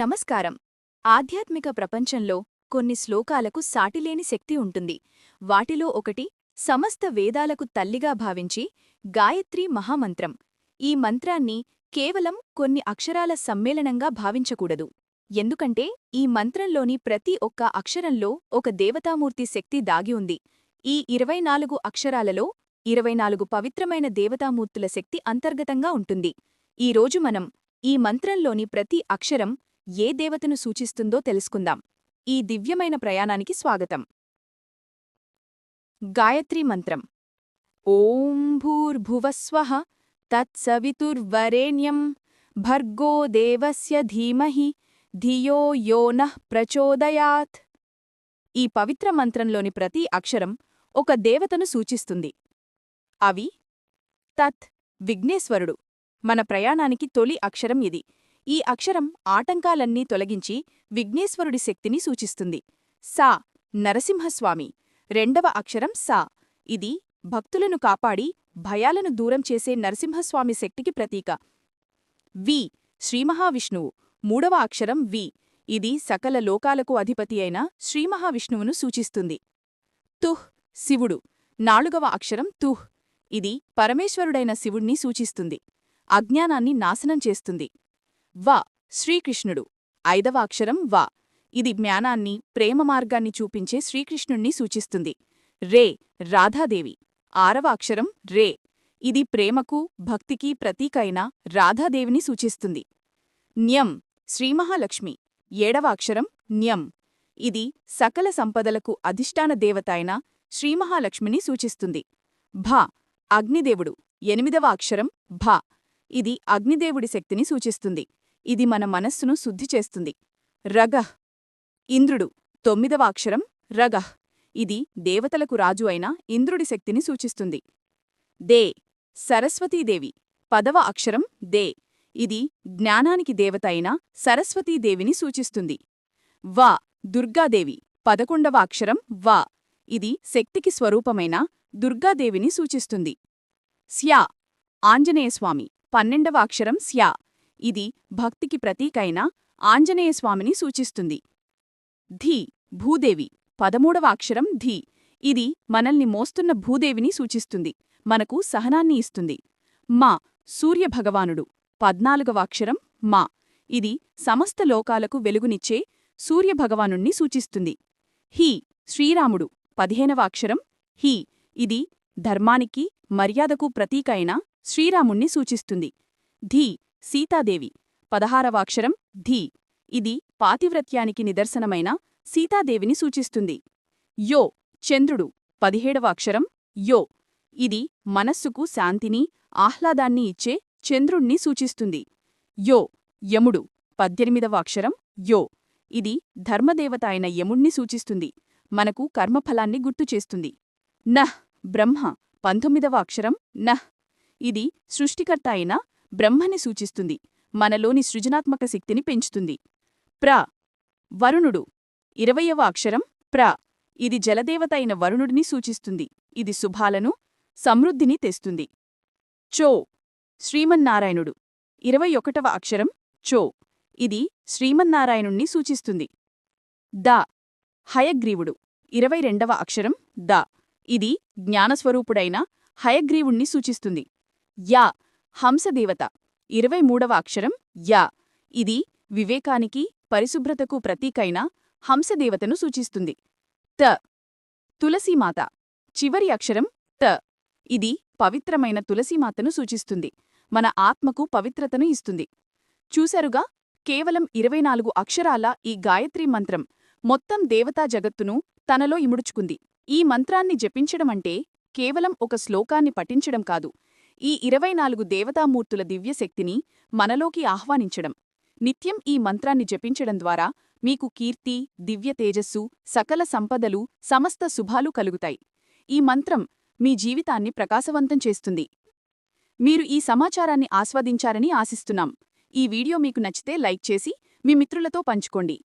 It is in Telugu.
నమస్కారం. ఆధ్యాత్మిక ప్రపంచంలో కొన్ని శ్లోకాలకు సాటిలేని శక్తి ఉంటుంది. వాటిలో ఒకటి సమస్త వేదాలకు తల్లిగా భావించి గాయత్రి మహామంత్రం. ఈ మంత్రాన్ని కేవలం కొన్ని అక్షరాల సమ్మేళనంగా భావించకూడదు. ఎందుకంటే ఈ మంత్రంలోని ప్రతి ఒక్క అక్షరంలో ఒక దేవతామూర్తి శక్తి దాగి ఉంది. ఈ ఇరవై నాలుగు అక్షరాలలో ఇరవై నాలుగు పవిత్రమైన దేవతామూర్తుల శక్తి అంతర్గతంగా ఉంటుంది. ఈరోజు మనం ఈ మంత్రంలోని ప్రతి అక్షరం ఏ దేవతను సూచిస్తుందో తెలుసుకుందాం. ఈ దివ్యమైన ప్రయాణానికి స్వాగతం. గాయత్రీ మంత్రం. ఓం భూర్భువస్వః తత్సవితుర్వరేణ్యం భర్గో దేవస్య ధీమహి ధియో యో నః ప్రచోదయాత్. ఈ పవిత్ర మంత్రంలోని ప్రతి అక్షరం ఒక దేవతను సూచిస్తుంది. అవి తత్ విఘ్నేశ్వరుడు. మన ప్రయాణానికి తొలి అక్షరం ఇది. ఈ అక్షరం ఆటంకాలన్నీ తొలగించి విఘ్నేశ్వరుడి శక్తిని సూచిస్తుంది. సా నరసింహస్వామి. రెండవ అక్షరం సా. ఇది భక్తులను కాపాడి భయాలను దూరం చేసే నరసింహస్వామి శక్తికి ప్రతీక. వి శ్రీమహావిష్ణువు మూడవ అక్షరం వి. ఇది సకల లోకాలకు అధిపతి అయిన శ్రీమహావిష్ణువును సూచిస్తుంది. తుహ్ శివుడు. నాలుగవ అక్షరం తుహ్. ఇది పరమేశ్వరుడైన శివుణ్ణి సూచిస్తుంది. అజ్ఞానాన్ని నాశనం చేస్తుంది. వ. శ్రీకృష్ణుడు. ఐదవ అక్షరం వ. ఇది జ్ఞానాన్ని ప్రేమ మార్గాన్ని చూపించే శ్రీకృష్ణుణ్ణి సూచిస్తుంది. రే. రాధాదేవి. ఆరవ అక్షరం రే. ఇది ప్రేమకు భక్తికి ప్రతీకైన రాధాదేవిని సూచిస్తుంది. న్యం. శ్రీమహాలక్ష్మి. ఏడవ అక్షరం న్యం. ఇది సకల సంపదలకు అధిష్టాన దేవత అయిన శ్రీమహాలక్ష్మిని సూచిస్తుంది. భ. అగ్నిదేవుడు. ఎనిమిదవ అక్షరం భ. ఇది అగ్నిదేవుడి శక్తిని సూచిస్తుంది. ఇది మన మనస్సును శుద్ధి చేస్తుంది. రగహ్ ఇంద్రుడు. తొమ్మిదవ అక్షరం. రగహ్ ఇది దేవతలకు రాజు అయిన ఇంద్రుడి శక్తిని సూచిస్తుంది. దే. సరస్వతీదేవి. పదవ అక్షరం. దే. ఇది జ్ఞానానికి దేవత అయిన సరస్వతీదేవిని సూచిస్తుంది. వా. దుర్గాదేవి. పదకొండవ అక్షరం. వా. ఇది శక్తికి స్వరూపమైన దుర్గాదేవిని సూచిస్తుంది. స్యా ఆంజనేయస్వామి. పన్నెండవ అక్షరం స్యా ఇది భక్తికి ప్రతీకైన ఆంజనేయస్వామిని సూచిస్తుంది. ధీ భూదేవి. పదమూడవ అక్షరం ధీ. ఇది మనల్ని మోస్తున్న భూదేవిని సూచిస్తుంది. మనకు సహనాన్ని ఇస్తుంది. మా సూర్యభగవానుడు. పద్నాలుగవ అక్షరం మా. ఇది సమస్త లోకాలకు వెలుగునిచ్చే సూర్యభగవానుణ్ణి సూచిస్తుంది. హీ శ్రీరాముడు. పదిహేనవ అక్షరం హీ. ఇది ధర్మానికి మర్యాదకు ప్రతీకైన శ్రీరాముణ్ణి సూచిస్తుంది. ధీ సీతాదేవి. పదహారవాక్షరం ధీ. ఇది పాతివ్రత్యానికి నిదర్శనమైన సీతాదేవిని సూచిస్తుంది. యో చంద్రుడు. పదిహేడవ అక్షరం యో. ఇది మనస్సుకు శాంతిని ఆహ్లాదాన్ని ఇచ్చే చంద్రుణ్ణి సూచిస్తుంది. యో యముడు. పద్దెనిమిదవ అక్షరం యో. ఇది ధర్మదేవత అయిన యముణ్ణి సూచిస్తుంది. మనకు కర్మఫలాన్ని గుర్తుచేస్తుంది నహ్ బ్రహ్మ. పంతొమ్మిదవ అక్షరం నహ్. ఇది సృష్టికర్త అయిన బ్రహ్మని సూచిస్తుంది మనలోని సృజనాత్మక శక్తిని పెంచుతుంది. ప్ర. వరుణుడు. ఇరవయవ అక్షరం ప్ర. ఇది జలదేవత అయిన వరుణుడిని సూచిస్తుంది ఇది శుభాలను సమృద్ధిని తెస్తుంది. చో. శ్రీమన్నారాయణుడు. ఇరవై ఒకటవ అక్షరం చో. ఇది శ్రీమన్నారాయణుణ్ణి సూచిస్తుంది. ద. హయగ్రీవుడు. ఇరవై రెండవ అక్షరం ద. ఇది జ్ఞానస్వరూపుడైన హయగ్రీవుణ్ణి సూచిస్తుంది. యా. హంసదేవత. ఇరవై మూడవ అక్షరం యా. ఇది వివేకానికి పరిశుభ్రతకు ప్రతీకైన హంసదేవతను సూచిస్తుంది. త. తులసీమాత. చివరి అక్షరం త. ఇది పవిత్రమైన తులసీమాతను సూచిస్తుంది. మన ఆత్మకు పవిత్రతను ఇస్తుంది. చూసరుగా కేవలం ఇరవై నాలుగు అక్షరాల ఈ గాయత్రీ మంత్రం మొత్తం దేవతా జగత్తును తనలో ఇముడుచుకుంది. ఈ మంత్రాన్ని జపించడమంటే కేవలం ఒక శ్లోకాన్ని పఠించడం కాదు. ఈ ఇరవై నాలుగు దేవతామూర్తుల దివ్యశక్తిని మనలోకి ఆహ్వానించడం. నిత్యం ఈ మంత్రాన్ని జపించడం ద్వారా మీకు కీర్తి దివ్య తేజస్సు సకల సంపదలు సమస్త శుభాలు కలుగుతాయి. ఈ మంత్రం మీ జీవితాన్ని ప్రకాశవంతం చేస్తుంది. మీరు ఈ సమాచారాన్ని ఆస్వాదించారని ఆశిస్తున్నాం. ఈ వీడియో మీకు నచ్చితే లైక్ చేసి మీ మిత్రులతో పంచుకోండి.